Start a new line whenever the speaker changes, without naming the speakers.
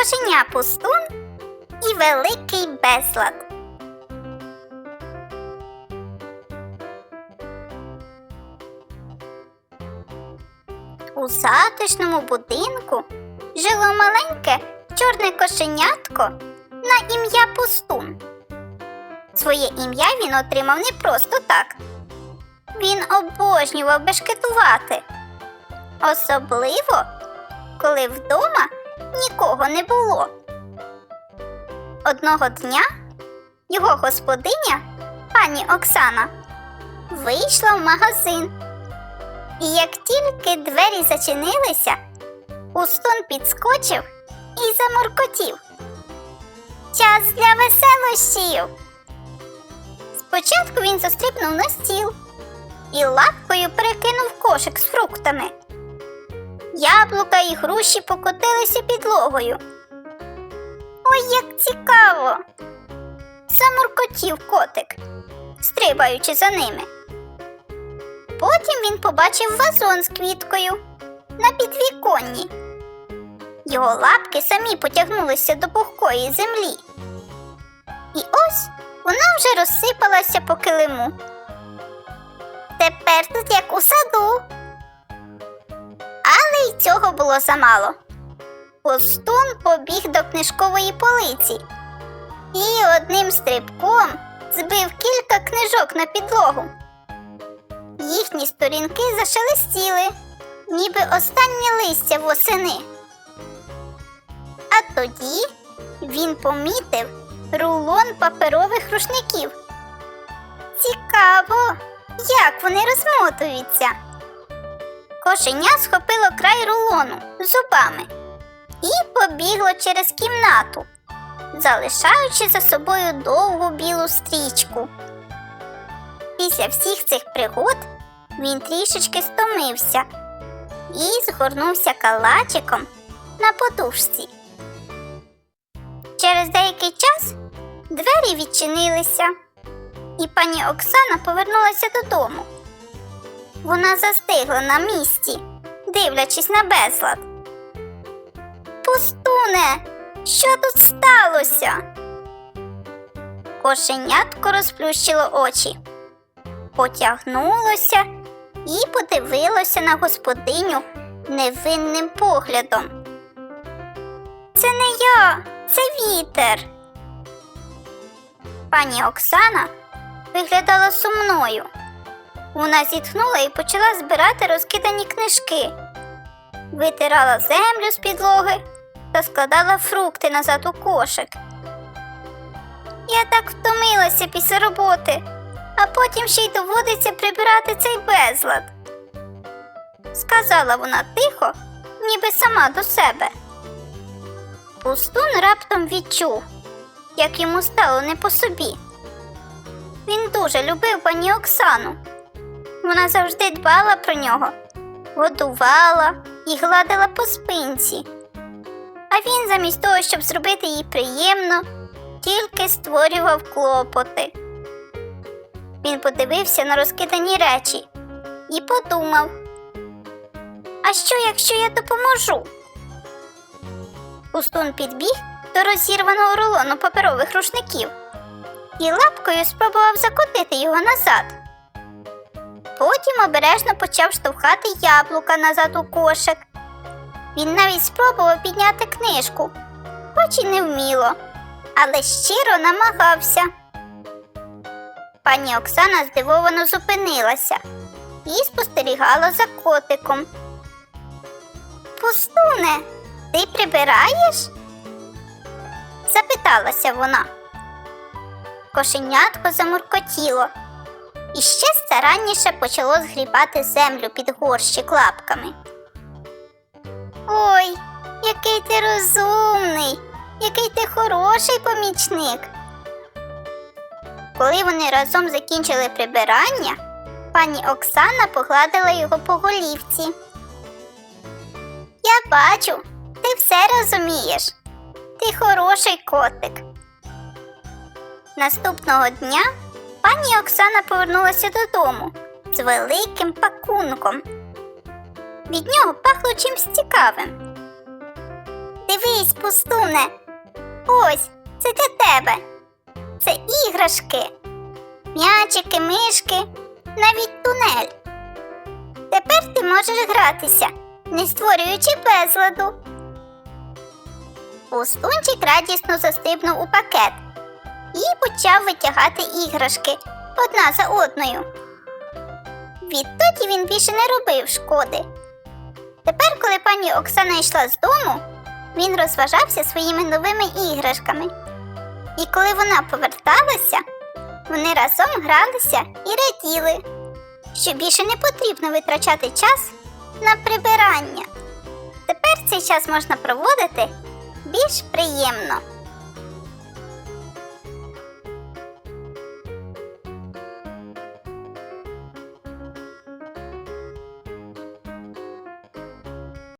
кошеня пустун і великий безлад. У затишному будинку жило маленьке чорне кошенятко на ім'я Пустун. Своє ім'я він отримав не просто так. Він обожнював бешкетувати. Особливо, коли вдома нікого не було. Одного дня його господиня, пані Оксана, вийшла в магазин. І як тільки двері зачинилися, Устун підскочив і заморкотів. Час для веселощів. Спочатку він застрибнув на стіл і лапкою перекинув кошик з фруктами. Яблука і груші покотилися підлогою. Ой, як цікаво! Замуркотів котик, стрибаючи за ними. Потім він побачив вазон з квіткою на підвіконні. Його лапки самі потягнулися до пухкої землі. І ось вона вже розсипалася по килиму. Тепер тут як у саду. Й цього було замало. Пустун побіг до книжкової полиці і одним стрибком збив кілька книжок на підлогу. Їхні сторінки зашелестіли, ніби останнє листя восени. А тоді він помітив рулон паперових рушників. Цікаво, як вони розмотуються. Кошеня схопило край рулону зубами і побігло через кімнату, залишаючи за собою довгу білу стрічку. Після всіх цих пригод він трішечки стомився і згорнувся калачиком на подушці. Через деякий час двері відчинилися, і пані Оксана повернулася додому. Вона застигла на місці, дивлячись на безлад. Пустуне, що тут сталося? Кошенятко розплющило очі, потягнулося і подивилося на господиню невинним поглядом. Це не я, це вітер. Пані Оксана виглядала сумною. Вона зітхнула і почала збирати розкидані книжки, витирала землю з підлоги та складала фрукти назад у кошик. Я так втомилася після роботи, а потім ще й доводиться прибирати цей безлад. Сказала вона тихо, ніби сама до себе. Пустун раптом відчув, як йому стало не по собі. Він дуже любив пані Оксану. Вона завжди дбала про нього, годувала і гладила по спинці. А він, замість того, щоб зробити їй приємно, тільки створював клопоти. Він подивився на розкидані речі і подумав: А що, якщо я допоможу? Пустун підбіг до розірваного рулону паперових рушників і лапкою спробував закотити його назад. Потім обережно почав штовхати яблука назад у кошик. Він навіть спробував підняти книжку, хоч і не вміло, але щиро намагався. Пані Оксана здивовано зупинилася і спостерігала за котиком. Пустуне, ти прибираєш? запиталася вона. Кошенятко замуркотіло і ще старанніше почало згрібати землю під горщик лапками. Ой, який ти розумний, який ти хороший помічник. Коли вони разом закінчили прибирання, пані Оксана погладила його по голівці. Я бачу, ти все розумієш. Ти хороший котик. Наступного дня пані Оксана повернулася додому з великим пакунком. Від нього пахло чимсь цікавим. Дивись, пустуне. Ось, це для тебе. Це іграшки, м'ячики, мишки, навіть тунель. Тепер ти можеш гратися, не створюючи безладу. Пустунчик радісно застибнув у пакет і почав витягати іграшки одна за одною. Відтоді він більше не робив шкоди. Тепер, коли пані Оксана йшла з дому, він розважався своїми новими іграшками. І коли вона поверталася, вони разом гралися і раділи, що більше не потрібно витрачати час на прибирання. Тепер цей час можна проводити більш приємно.